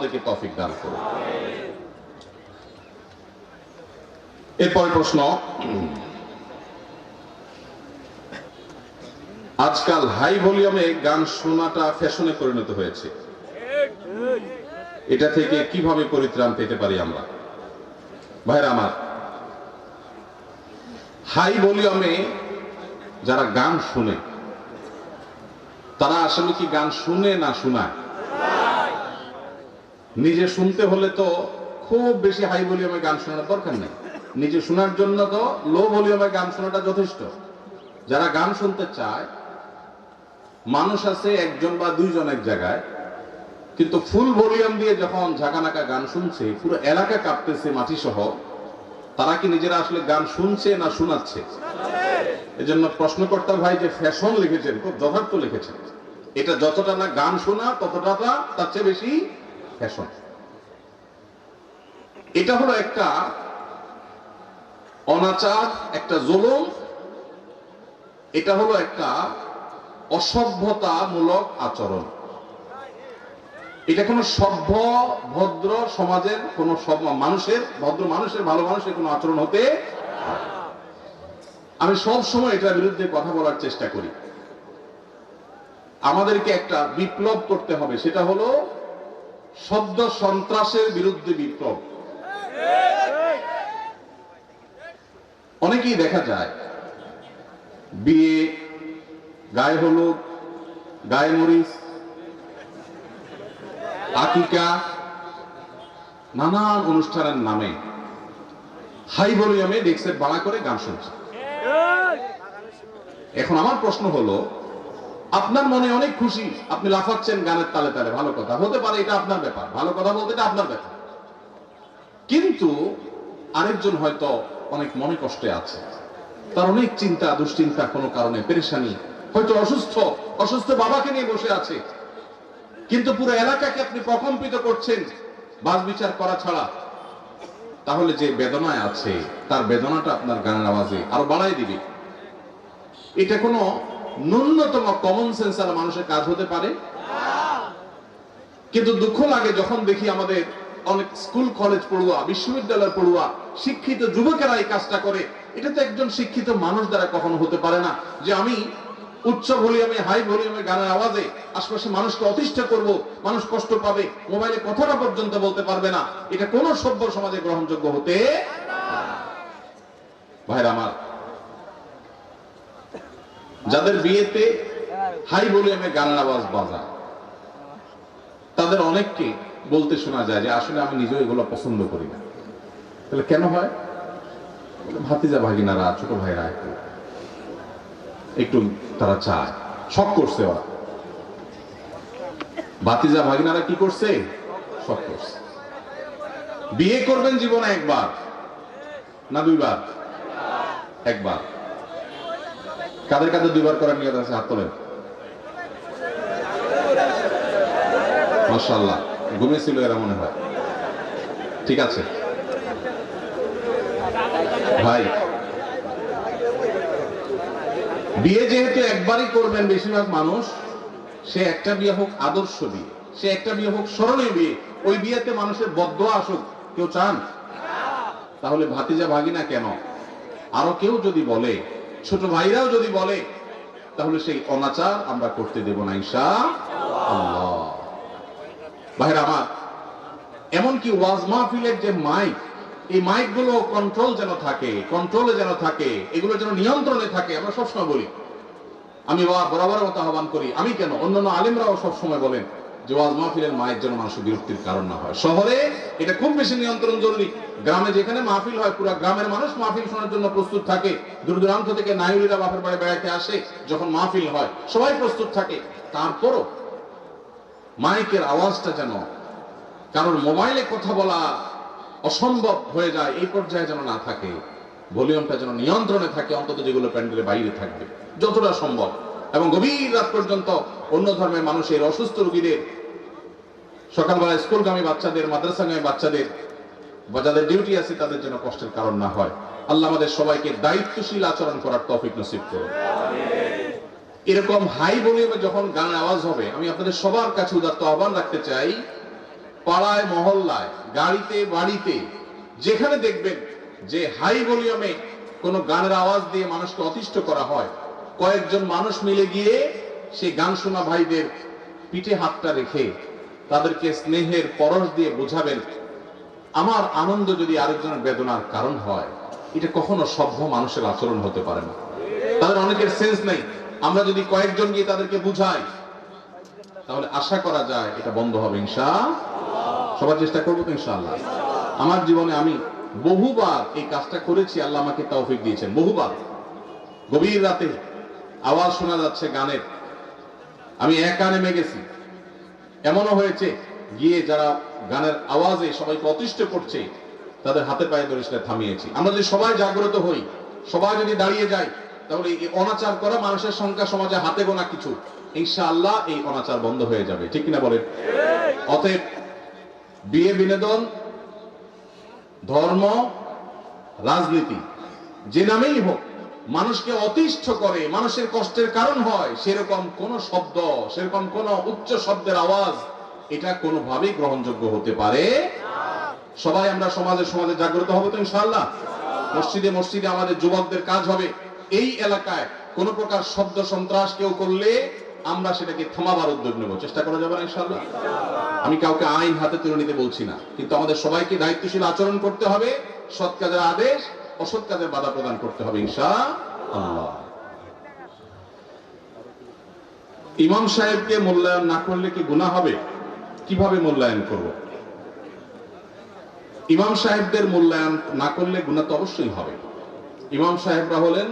আমাদেরকে তফিক দান করুন। এরপরে প্রশ্ন। আজকাল হাই ভলিউমে গান শোনাটা ফ্যাশনে পরিণত হয়েছে। এটা থেকে কীভাবে পরিত্রাণ পেতে পারি আমরা? ভাইরা আমার, হাই ভলিউমে যারা গান শুনে, তারা আসলে কি গান শুনে না শোনায়? নিজে শুনতে হলে তো খুব বেশি হাই ভলিউমে গান শোনার দরকার নেই। নিজে শোনার জন্য তো লো ভলিউমে গান শোনাটা যথেষ্ট। যারা গান শুনতে চায়, মানুষ আছে একজন বা দুইজন এক জায়গায়, কিন্তু ফুল ভলিউম দিয়ে যখন ঝাঁকানাকা গান শুনছে, পুরো এলাকা কাঁপতেছে মাটি সহ তারা কি নিজেরা আসলে গান শুনছে না শোনাচ্ছে? এজন্য প্রশ্নকর্তা ভাই যে ফ্যাশন লিখেছেন, খুব যথার্থ লিখেছেন। এটা যতটা না গান শোনা, ততটা তার চেয়ে বেশি ফ্যাশন। এটা হলো একটা অনাচার, একটা জুলুম। এটা হলো একটা অসভ্যতামূলক আচরণ। এটা কোনো সভ্য, ভদ্র সমাজের, কোন মানুষের, ভদ্র মানুষের, ভালো মানুষের কোনো আচরণ হতে আমি সব সময় এটার বিরুদ্ধে কথা বলার চেষ্টা করি। আমাদেরকে একটা বিপ্লব করতে হবে, সেটা হলো শব্দ সন্ত্রাসের বিরুদ্ধে বিপ্লব। অনেকেই দেখা যায়, বিয়ে, গায়ে হলুদ, গায়ে মরিচ আকিকা নানান অনুষ্ঠানের নামে হাই ভলিউমে ডেক্সের ভাড়া করে গান শুনছে। এখন আমার প্রশ্ন হলো আপনার মনে অনেক খুশি। আপনি লাফাচ্ছেন গানের তালে তালে। ভালো কথা। হতে পারে এটা আপনার ব্যাপার। ভালো কথা বলতে এটা আপনার ব্যাপার। কিন্তু আরেকজন হয়তো অনেক মনে কষ্টে আছে। তার অনেক চিন্তা, দুশ্চিন্তা কোনো কারণে পেরেশানি। হয়তো অসুস্থ অসুস্থ বাবাকে নিয়ে বসে আছে। কিন্তু পুরো এলাকাকে আপনি প্রকম্পিত করছেন বাস বিচার করা ছাড়া। তাহলে যে বেদনায় আছে, তার বেদনাটা আপনার গানের আওয়াজে আরও বাড়াই দিবে। এটা কোনো ন্যূনতম কমন সেন্স আর মানুষের কাজ হতে পারে। কিন্তু দুঃখ লাগে যখন দেখি আমাদের অনেক স্কুল কলেজ পড়ুয়া বিশ্ববিদ্যালয় পড়ুয়া, শিক্ষিত যুবকেরা এই কাজটা করে। এটা তো একজন শিক্ষিত মানুষ দ্বারা কখনো হতে পারে না যে আমি উচ্চ ভলিউমে হাই ভলিউমে গানের আওয়াজে আশপাশে মানুষকে অতিষ্ঠ করব, মানুষ কষ্ট পাবে, মোবাইলে কথাটা পর্যন্ত বলতে পারবে না। এটা কোন সভ্য সমাজে গ্রহণযোগ্য হতে ভাইরা আমার যাদের বিয়েতে হাই ভলিউমে গানের আওয়াজ বাজা, তাদের অনেককে বলতে শোনা যায় যে, আসলে আমি নিজেও এগুলো পছন্দ করি না। তাহলে কেন হয়? ভাতিজা ভাগিনারা, ছোট ভাইরা একটু একটু তারা চায়। শখ করছে ওরা। ভাতিজা ভাগিনারা কি করছে? শখ করছে। বিয়ে করবেন জীবনে একবার না দুইবার? একবার। কাদের কাদের দুইবার করার নিয়ত আছে? হাত তোলেন। মাশাল্লাহ ঘুমিয়েছিল এরা মনে হয়। ঠিক আছে। ভাই। বিয়ে যেহেতু একবারই করবেন বেশিরভাগ মানুষ, সে একটা বিয়ে হোক আদর্শ বিয়ে, সে একটা বিয়ে হোক স্মরণীয় বিয়ে, ওই বিয়েতে মানুষের বদ্ধ আসুক, কেউ চান? তাহলে ভাতিজা ভাগিনা কেন? আরও কেউ যদি বলে ছোট ভাইরাও যদি বলে, তাহলে সেই অনাচার আমরা করতে দেব না ঈশা আল্লাহ। ভাইরা আমার, এমনকি ওয়াজ মাহফিলের যে মাইক, এই মাইকগুলো কন্ট্রোল যেন থাকে কন্ট্রোলে যেন থাকে, এগুলো যেন নিয়ন্ত্রণে থাকে, আমরা সবসময় বলি। আমি বা বরাবর মতো আহ্বান করি, আমি কেন? অন্যান্য আলিমরাও সবসময় বলেন যে ওয়াজ মাহফিলের মায়ের জন্য মানুষের বিরক্তির কারণ না হয়। শহরে এটা খুব বেশি নিয়ন্ত্রণ জরুরি। গ্রামে যেখানে মাহফিল হয়, পুরো গ্রামের মানুষ মাহফিল শোনার জন্য প্রস্তুত থাকে। দূর দূরান্ত থেকে নাইলিরা বাপের বাড়ি বেড়াতে আসে যখন মাহফিল হয়, সবাই প্রস্তুত থাকে। তারপরও মাইকের আওয়াজটা যেন কারণ মোবাইলে কথা বলা অসম্ভব হয়ে যায়, এই পর্যায়ে যেন না থাকে। ভলিউমটা যেন নিয়ন্ত্রণে থাকে, অন্তত যেগুলো প্যান্ডেলের বাইরে থাকবে। যতটা সম্ভব। এবং গভীর রাত পর্যন্ত অন্য ধর্মের মানুষের অসুস্থ রোগীদের সকালবেলা স্কুলগামী বাচ্চাদের, মাদ্রাসাগামী বাচ্চাদের বা যাদের ডিউটি আছে তাদের জন্য কষ্টের কারণ না হয়। আল্লাহ আমাদের সবাইকে দায়িত্বশীল আচরণ করার তফিক নসিব করুন। এরকম হাই ভলিউমে যখন গানের আওয়াজ হবে, আমি আপনাদের সবার কাছে উদাত্ত আহ্বান রাখতে চাই, পাড়ায়, মহল্লায়, গাড়িতে, বাড়িতে, যেখানে দেখবেন যে হাই ভলিউমে কোনো গানের আওয়াজ দিয়ে মানুষকে অতিষ্ঠ করা হয়, কয়েকজন মানুষ মিলে গিয়ে সেই গান শোনা ভাইদের পিঠে হাতটা রেখে তাদেরকে স্নেহের পরশ দিয়ে বোঝাবেন আমার আনন্দ যদি আরেকজনের বেদনার কারণ হয়, এটা কখনো সভ্য মানুষের আচরণ হতে পারে না। তাদের অনেকের সেন্স নেই। আমরা যদি কয়েকজন গিয়ে তাদেরকে বুঝাই, তাহলে আশা করা যায় এটা বন্ধ হবে ইনশা সবার চেষ্টা করব তো, ইনশাআল্লাহ। আমার জীবনে আমি বহুবার এই কাজটা করেছি, আল্লাহ আমাকে তৌফিক দিয়েছেন, বহুবার। গভীর রাতে আওয়াজ শোনা যাচ্ছে গানের। আমি একা নেমে গেছি। এমনও হয়েছে গিয়ে যারা গানের আওয়াজে সবাইকে অতিষ্ঠ করছে, তাদের হাতে পায়ে ধরে সেটা থামিয়েছি। আমরা যদি সবাই জাগ্রত হই, সবাই যদি দাঁড়িয়ে যাই তাহলে এই অনাচার করা মানুষের সংখ্যা সমাজে হাতে গোনা কিছু। ইনশাআল্লাহ এই অনাচার বন্ধ হয়ে যাবে। ঠিক কিনা বলেন? অতএব বিয়ে বিনোদন, ধর্ম, রাজনীতি, যে নামেই হোক, মানুষকে অতিষ্ঠ করে, মানুষের কষ্টের কারণ হয়, সেরকম কোন শব্দ, সেরকম কোন উচ্চ শব্দের আওয়াজ এটা কোনোভাবেই গ্রহণযোগ্য হতে পারে সবাই আমরা সমাজে সমাজে জাগ্রত হব তো ইনশাআল্লাহ। মসজিদে মসজিদে আমাদের যুবকদের কাজ হবে। এই এলাকায় কোন প্রকার শব্দ সন্ত্রাস কেউ করলে আমরা সেটাকে থামাবার উদ্যোগ নেব। চেষ্টা করা যাবে না ইনশাআল্লাহ? আমি কাউকে আইন হাতে তুলে নিতে বলছি না। কিন্তু আমাদের সবাইকে দায়িত্বশীল আচরণ করতে হবে, সৎ কাজের আদেশ, অসৎ কাজের বাধা প্রদান করতে হবে ইনশা আল্লাহ ইমাম সাহেবকে মূল্যায়ন না করলে কি গুনাহ হবে? কীভাবে মূল্যায়ন করব? ইমাম সাহেবদের মূল্যায়ন না করলে গুণা তো অবশ্যই হবে। ইমাম সাহেবরা হলেন